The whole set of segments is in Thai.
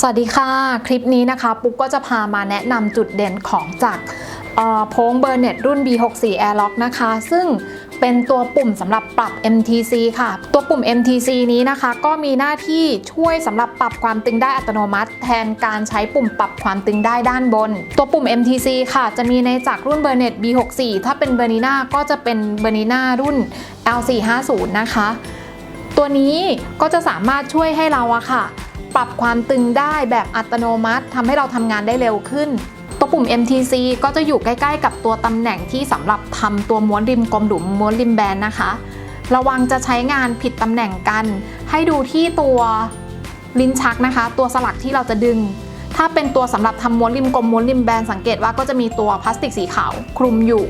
สวัสดีค่ะ คลิปนี้นะคะ ปุ๊กก็จะพามาแนะนำจุดเด่นของจากโพงเบอร์เน็ตรุ่น B64 Airlock นะคะ ซึ่งเป็นตัวปุ่มสำหรับปรับ MTC ค่ะ ตัวปุ่ม MTC นี้นะคะ ก็มีหน้าที่ช่วยสำหรับปรับความตึงได้อัตโนมัติ แทนการใช้ปุ่มปรับความตึงได้ด้านบน ตัวปุ่ม MTC ค่ะ จะมีในจากรุ่นเบอร์เน็ต B64 ถ้าเป็นเบอร์นีน่าก็จะเป็นเบอร์นีน่ารุ่น L450 นะคะ ตัวนี้ก็จะสามารถช่วยให้เราอะค่ะ ปรับความตึงได้แบบอัตโนมัติทำให้เราทำงานได้เร็วขึ้น ตัวปุ่ม MTC ก็จะอยู่ใกล้ๆ กับตัวตำแหน่งที่สำหรับทำตัวม้วนริมกลมหลุมม้วนริมแบนนะคะ ระวังจะใช้งานผิดตำแหน่งกัน ให้ดูที่ตัวลิ้นชักนะคะ ตัวสลักที่เราจะดึง ถ้าเป็นตัวสำหรับทำม้วนริมกลมม้วนริมแบนสังเกตว่าก็จะมีตัวพลาสติกสีขาวคลุมอยู่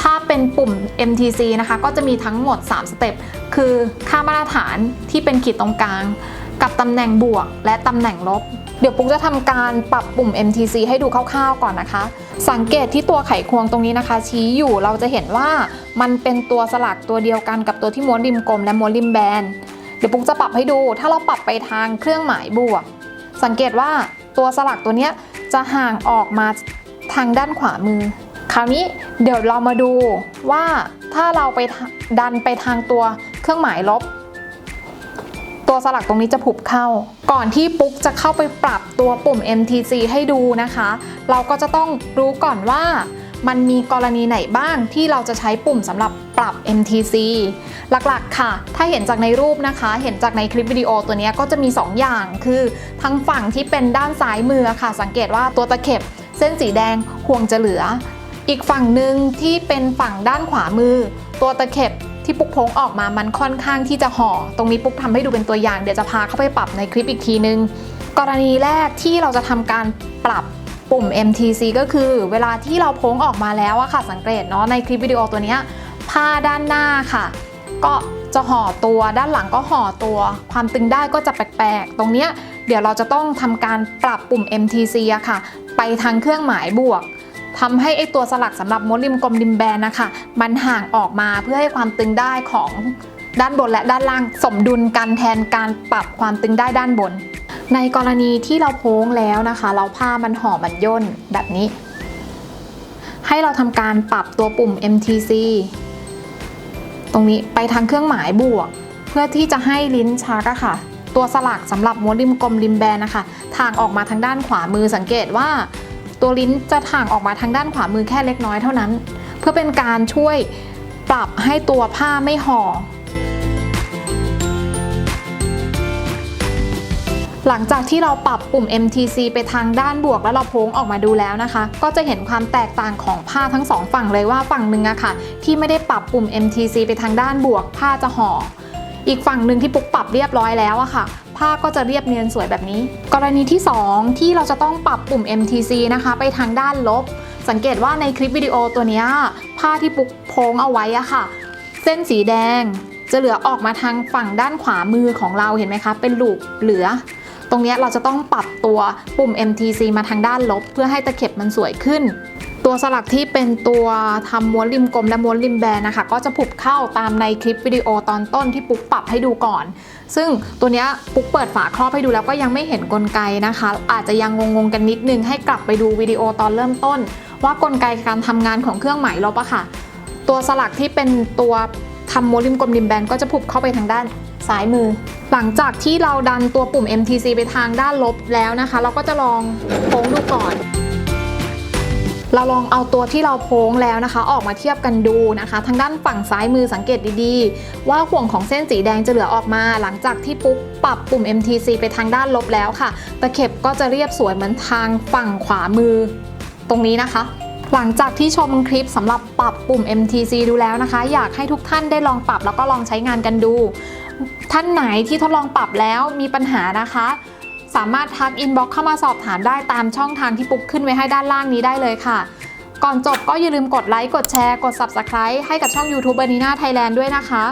ถ้าเป็นปุ่ม MTC นะคะ ก็จะมีทั้งหมด 3 สเต็ป คือค่ามาตรฐานที่เป็นขีดตรงกลาง กับตำแหน่งบวกและตำแหน่งลบ เดี๋ยวปุ๊กจะทำการปรับปุ่ม MTC ให้ดูคร่าวๆก่อนนะคะ สังเกตที่ตัวไขควงตรงนี้นะคะ ชี้อยู่เราจะเห็นว่ามันเป็นตัวสลักตัวเดียวกันกับตัวที่ม้วนริมกลมและม้วนริมแบน เดี๋ยวปุ๊กจะปรับให้ดู ถ้าเราปรับไปทางเครื่องหมายบวก สังเกตว่าตัวสลักตัวนี้จะห่างออกมาทางด้านขวามือ คราวนี้เดี๋ยวเรามาดูว่าถ้าเราไปดันไปทางตัวเครื่องหมายลบ ตัวสลักตรงนี้จะผุบเข้า ก่อนที่ปุ๊กจะเข้าไปปรับตัวปุ่ม MTC ให้ดูนะคะ เราก็จะต้องรู้ก่อนว่ามันมีกรณีไหนบ้างที่เราจะใช้ปุ่มสำหรับปรับ MTC หลักๆ ค่ะ ถ้าเห็นจากในรูปนะคะ เห็นจากในคลิปวิดีโอตัวนี้ก็จะมี 2 อย่าง คือทั้งฝั่งที่เป็นด้านซ้ายมือค่ะ สังเกตว่าตัวตะเข็บ เส้นสีแดงห่วงจะเหลือ อีกฝั่งหนึ่งที่เป็นฝั่งด้านขวามือ ตัวตะเข็บ ที่ปุ๊กพงออกมามันค่อนข้างที่จะห่อ ตรงนี้ปุ๊กทำให้ดูเป็นตัวอย่าง เดี๋ยวจะพาเข้าไปปรับในคลิปอีกทีนึง กรณีแรกที่เราจะทำการปรับปุ่ม MTC ก็คือเวลาที่เราโพ้งออกมาแล้วอะค่ะสังเกตเนาะในคลิปวิดีโอตัวนี้ผ้าด้านหน้าค่ะ ก็จะห่อตัวด้านหลังก็ห่อตัว ความตึงได้ก็จะแปลกๆ ตรงเนี้ยเดี๋ยวเราจะต้องทำการปรับปุ่ม MTC อะค่ะ ไปทางเครื่องหมายบวก ทำให้ไอตัวสลักสำหรับม้วนริมกลมริมแบนนะคะมันห่างออกมาเพื่อให้ความตึงได้ของด้านบนและด้านล่างสมดุลกันแทนการปรับความตึงได้ด้านบน ในกรณีที่เราโพ้งแล้วนะคะ เราผ้ามันห่อมันย่นแบบนี้ ให้เราทำการปรับตัวปุ่ม MTC ตรงนี้ไปทางเครื่องหมายบวก เพื่อที่จะให้ลิ้นชักอะค่ะ ตัวสลักสำหรับม้วนริมกลมริมแบนนะคะทางออกมาทางด้านขวามือสังเกตว่า ตัวลิ้นจะถ่างออกมาทางด้านขวามือแค่เล็กน้อยเท่านั้น เพื่อเป็นการช่วยปรับให้ตัวผ้าไม่ห่อหลังจากที่เราปรับปุ่ม MTC ไปทางด้านบวกแล้วเราโพ้งออกมาดูแล้วนะคะ ก็จะเห็นความแตกต่างของผ้าทั้งสองฝั่งเลยว่าฝั่งหนึ่งอะค่ะ ที่ไม่ได้ปรับปุ่ม MTC ไปทางด้านบวก ผ้าจะห่อ อีกฝั่งหนึ่งที่ปุ๊กปรับเรียบร้อยแล้วอะค่ะ ผ้าก็จะเรียบเนียนสวยแบบนี้ กรณีที่ 2 ที่เราจะต้องปรับปุ่ม MTC นะคะ ไปทางด้านลบ สังเกตว่าในคลิปวิดีโอตัวนี้ผ้าที่ปุกโพงเอาไว้อะค่ะ เส้นสีแดงจะเหลือออกมาทางฝั่งด้านขวามือของเราเห็นไหมคะ เป็นลูกเหลือ ตรงนี้เราจะต้องปรับตัวปุ่ม MTC มาทางด้านลบ เพื่อให้ตะเข็บมันสวยขึ้น ตัวสลักที่เป็นตัวทำม้วนริมกลมและม้วนริมแบนนะคะ ก็จะผุบเข้าตามในคลิปวิดีโอตอนต้นที่ปุ๊กปรับให้ดูก่อน ซึ่งตัวนี้ปุ๊กเปิดฝาครอบให้ดูแล้วก็ยังไม่เห็นกลไกนะคะ อาจจะยังงงๆกันนิดนึงให้กลับไปดูวิดีโอตอนเริ่มต้น ว่ากลไกการทำงานของเครื่องหมายลบอะค่ะ ตัวสลักที่เป็นตัวทำม้วนริมกลมริมแบนก็จะผุบเข้าไปทางด้านซ้ายมือ หลังจากที่เราดันตัวปุ่ม MTC ไปทางด้านลบแล้วนะคะ เราก็จะลองโค้งดูก่อน เราลองเอาตัวที่เราโพ้งแล้วนะคะ ออกมาเทียบกันดูนะคะ ทางด้านฝั่งซ้ายมือสังเกตดีๆ ว่าห่วงของเส้นสีแดงจะเหลือออกมา หลังจากที่ปุ๊บปรับปุ่ม MTC ไปทางด้านลบแล้วค่ะ ตะเข็บก็จะเรียบสวยเหมือนทางฝั่งขวามือ ตรงนี้นะคะหลังจากที่ชมคลิปสำหรับปรับปุ่ม MTC ดูแล้วนะคะ อยากให้ทุกท่านได้ลองปรับแล้วก็ลองใช้งานกันดู ท่านไหนที่ทดลองปรับแล้วมีปัญหานะคะ สามารถทักอินบ็อกเข้ามาสอบถามได้ตามช่องทางที่ปุ๊กขึ้นไว้ให้ด้านล่างนี้ได้เลยค่ะ ก่อนจบก็อย่าลืมกดไลค์กดแชร์กด Subscribe ให้กับช่อง YouTube เบอร์นีน่าไทยแลนด์ด้วยนะคะ